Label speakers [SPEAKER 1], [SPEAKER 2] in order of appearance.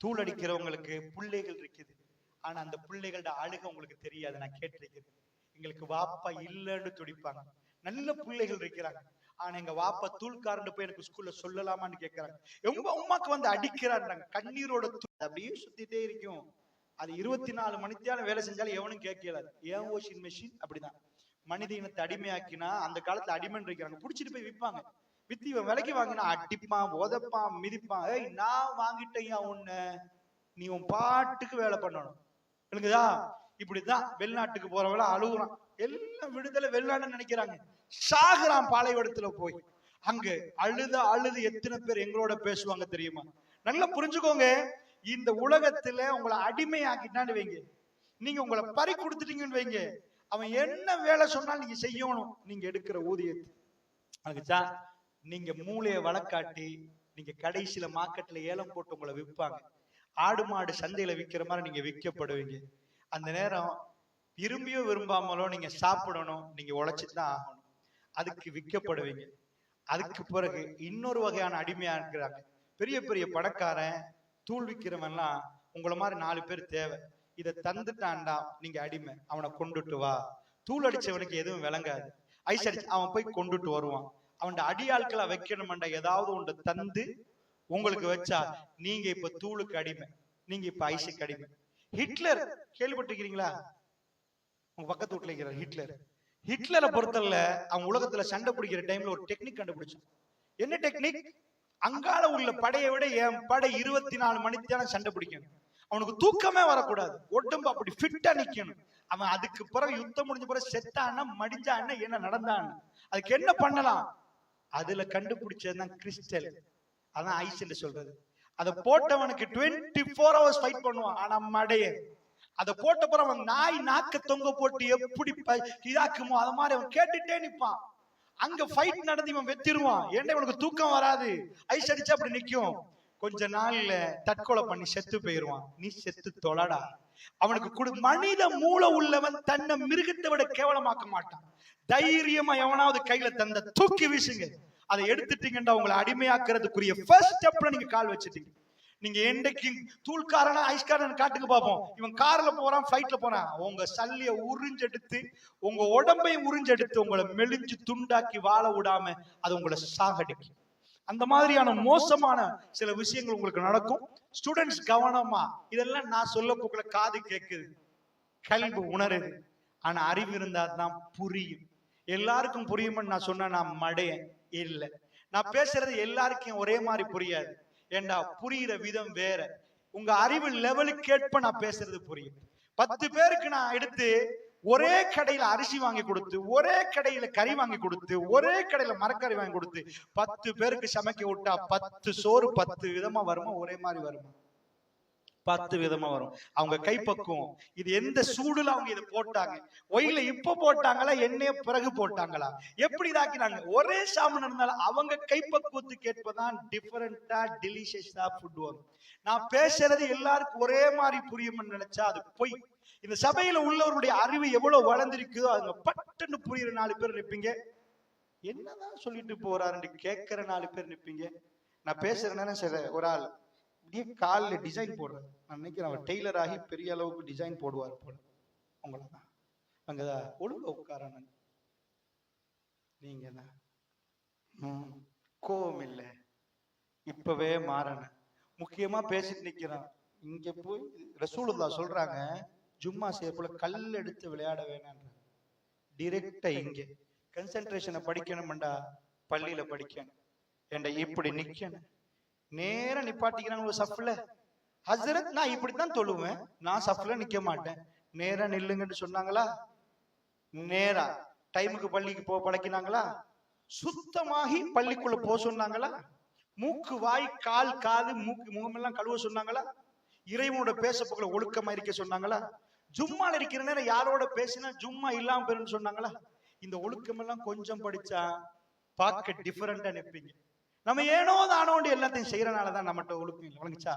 [SPEAKER 1] தூள் அடிக்கிறவங்களுக்கு பிள்ளைகள் இருக்குது. ஆனா அந்த பிள்ளைகளோட அழுக உங்களுக்கு தெரியாது. நான் கேட்டிருக்கிறேன். எங்களுக்கு வாப்பா இல்லைன்னு துடிப்பாங்க. நல்ல பிள்ளைகள் இருக்கிறாங்க. ஆனா எங்க வாப்பா தூள்காரன்னு போய் எனக்கு ஸ்கூல்ல சொல்லலாமான்னு கேட்கிறாங்க எங்க உமாக்கு வந்து அடிக்கிறான்றாங்க. கண்ணீரோட தூள் அப்படியே சுத்திட்டே இருக்கும். அது இருபத்தி நாலு மணித்தியாலும் வேலை செஞ்சாலும் எவனும் கேட்கலாது ஏன் ஓஷின் மெஷின் அப்படிதான். மனித இனத்தை அடிமையாக்கினா அந்த காலத்துல அடிமைன்னு இருக்கிறாங்க புடிச்சிட்டு போய் விற்பாங்க வித்தி இவன் விலைக்கு வாங்கினா அடிப்பான் உதப்பான் மிதிப்பான். ஏய் நான் வாங்கிட்டேயா உன்ன. நீ உன் பாட்டுக்கு வேலை பண்ணணும். எனக்குதா இப்படிதான் வெளிநாட்டுக்கு போறவள அழுகுறான். எல்லாம் விடுதலை வெளிநாடு நினைக்கிறாங்க. சாகுறான் பாலைவனத்துல போய். அங்க அழுத அழுது எத்தனை பேர் எங்களோட பேசுவாங்க தெரியுமா? நல்லா புரிஞ்சுக்கோங்க. இந்த உலகத்துல உங்களை அடிமையாக்கிட்டான்னு வைங்க. நீங்க உங்களை பறி கொடுத்துட்டீங்கன்னு வைங்க. அவன் என்ன வேலை சொன்னாலும் நீங்க செய்யணும். நீங்க எடுக்கிற ஊதியத்தை. அதுக்குச்சா நீங்க மூளையை வழக்காட்டி நீங்க கடைசியில மார்க்கெட்ல ஏலம் போட்டு உங்களை விற்பாங்க. ஆடு மாடு சந்தையில விக்கிற மாதிரி நீங்க விற்கப்படுவீங்க. அந்த நேரம் விரும்பியோ விரும்பாமலோ நீங்க சாப்பிடணும் நீங்க உழைச்சிதான் ஆகணும். அதுக்கு விற்கப்படுவீங்க. அதுக்கு பிறகு இன்னொரு வகையான அடிமையா இருக்கிறாங்க. பெரிய பெரிய பணக்காரன் தூள் விற்கிறவன்லாம் உங்களை மாதிரி நாலு பேர் தேவை. இதை தந்துட்டான்டா நீங்க அடிமை. அவனை கொண்டுட்டு வா. தூள் அடிச்சவனுக்கு எதுவும் விளங்காது. ஐஸ் அடிச்சு அவன் போய் கொண்டுட்டு வருவான். அவன் அடியாட்களை வைக்கணும்டா ஏதாவது ஒன்று தந்து உங்களுக்கு வச்சா நீங்க இப்ப தூளுக்கு அடிமை நீங்க இப்ப ஐசுக்கு அடிமை. ஹிட்லர் கேள்விப்பட்டிருக்கிறீங்களா? உங்க பக்கத்து வீட்டுல இருக்கிற ஹிட்லர். ஹிட்லரை பொறுத்தல அவன் உலகத்துல சண்டை பிடிக்கிற டைம்ல ஒரு டெக்னிக் கண்டுபிடிச்சான். என்ன டெக்னிக்? அங்கால உள்ள படையை விட என் படை இருபத்தி நாலு மணித்தான சண்டை பிடிக்கணும். அவனுக்கு தூக்கமே வரக்கூடாது. உடம்பு அப்படி ஃபிட்டா நிக்கணும். அவன் அதுக்கு பிறகு யுத்தம் முடிஞ்ச பிறகு செத்தான்னா மடிஞ்சான்னா என்ன நடந்தான் அதுக்கு என்ன பண்ணலாம்? அதுல கண்டுபிடிச்சதுதான் கிறிஸ்டல் அதான் ஐஸ் சொல்றது. அதை போட்டவனுக்கு டுவெண்ட்டி ஃபோர் ஹவர்ஸ் ஃபைட் பண்ணுவான் ஆனா மடைய அதை போட்ட பிறகு அவன் நாய் நாக்க தொங்க போட்டு எப்படி இதாக்குமோ அது மாதிரி அவன் கேட்டுட்டே நிப்பான். அங்க ஃபைட் நடந்து இவன் வெத்திருவான் ஏன்டா இவனுக்கு தூக்கம் வராது? ஐஸ் அடிச்சா அப்படி நிக்கும். கொஞ்ச நாள்ல தற்கொலை பண்ணி செத்து போயிருவான். நீ செத்து தொலைடா. அவனுக்கு கொடு. மனித மூளை உள்ளவன் தன்னை மிருகத்தை விட கேவலமாக்க மாட்டான். தைரியமா எவனாவது கையில தந்த தூக்கி வீசுங்க. அதை எடுத்துட்டீங்கன்னா உங்களை அடிமையாக்குறதுக்குரிய ஃபர்ஸ்ட் ஸ்டெப்ல நீங்க கால் வச்சுட்டீங்க. நீங்க என்னைக்கு தூள்காரனா ஐஸ்காரன் காட்டுக்கு பார்ப்போம். இவன் கார்ல போறான் ஃபிளைட்ல போறான். உங்க சல்லிய உறிஞ்செடுத்து உங்க உடம்பையும் உறிஞ்செடுத்து உங்களை மெலிஞ்சு துண்டாக்கி வாழ விடாம அது உங்களை சாகடிக்கும். அந்த மாதிரியான மோசமான சில விஷயங்கள் உங்களுக்கு நடக்கும். ஸ்டூடெண்ட்ஸ் கவனமா இதெல்லாம் நான் சொல்ல போக்குல காது கேக்குது. கல்வி உணருது. ஆனா அறிவு இருந்தா தான் புரியும். எல்லாருக்கும் புரியும்னு நான் சொன்னா நான் மடையன். இல்ல. நான் பேசுறது எல்லாருக்கும் ஒரே மாதிரி புரியாது. ஏண்டா புரியுற விதம் வேற. உங்க அறிவு லெவலுக்கு ஏற்ப நான் பேசுறது புரியும். பத்து பேருக்கு நான் எடுத்து ஒரே கடையில அரிசி வாங்கி கொடுத்து ஒரே கடையில கறி வாங்கி கொடுத்து ஒரே கடையில மரக்கறி வாங்கி கொடுத்து பத்து பேருக்கு சமைக்க விட்டா பத்து சோறு பத்து விதமா வருமா? ஒரே மாதிரி வருமா? பத்து விதமா வரும். அவங்க கைப்பக்குவம் இது எந்த சூடுல அவங்க இதை போட்டாங்க? ஒயில இப்ப போட்டாங்களா? எண்ணெய பிறகு போட்டாங்களா? எப்படி இதாக்கினாங்க? ஒரே சாமன் இருந்தாலும் அவங்க கைப்பக்குவத்துக்கு ஏற்பதான் டிஃபரெண்டா டெலிஷியஸா ஃபுட் வரும். நான் பேசுறது எல்லாருக்கும் ஒரே மாதிரி புரியும்னு நினைச்சா அது பொய். இந்த சபையில உள்ளவருடைய அறிவு எவ்வளவு வளர்ந்திருக்குதோ அவங்க பட்டுன்னு புரியுற நாலு பேர் நிற்பீங்க என்னதான் சொல்லிட்டு போறாருன்னு கேட்கிற நாலு பேர் நிற்பீங்க நான் பேசுறேன்னு சரி ஒரு ஆள். இப்படியே காலில் டிசைன் போடுறாரு. நான் நினைக்கிறேன் அவர் டெய்லர் ஆகி பெரிய அளவுக்கு டிசைன் போடுவார் போல. உங்களை தான் அங்கதான் ஒழுங்க உட்காரணும். நீங்க தான் ம், கோவம் இல்லை. இப்பவே மாறணும். முக்கியமா பேசிட்டு நிக்கிறான். இங்க போய் ரசூலுல்லா சொல்றாங்க ஜும்மா செய்யக்குள்ள கல் எடுத்து விளையாட வேணான்ற டிரெக்டா இங்க. கன்சென்ட்ரேஷனை படிக்கணும்டா. பள்ளியில படிக்கணும். ஏண்டா இப்படி நிக்கணும்? நேரம் நிப்பாட்டிக்கிறாங்க ஒரு சஃப்ல. ஹசரத் நான் இப்படித்தான் தொழுவேன். நான் சஃப்ல நிக்க மாட்டேன். நேரா நில்லுங்கன்னு சொன்னாங்களா? நேரா. டைமுக்கு பள்ளிக்கு போக பழக்கினாங்களா? சுத்தமாகி பள்ளிக்குள்ள போக சொன்னாங்களா? மூக்கு வாய் கால் காது மூக்கு முகமெல்லாம் கழுவ சொன்னாங்களா? இறைவனோட பேச போகல ஒழுக்கமா இருக்க சொன்னாங்களா? ஜும்மால இருக்கிற நேரம் யாரோட பேசினா ஜும்மா இல்லாம போயிருன்னு சொன்னாங்களா? இந்த ஒழுக்கம் எல்லாம் கொஞ்சம் படிச்சா பார்க்க டிஃபரெண்டா நிப்பீங்க நம்ம ஏனோ தானோண்டு எல்லாத்தையும் செய்யறனால தான் நம்மகிட்ட ஒழுக்கம் இல்லை. வழங்குச்சா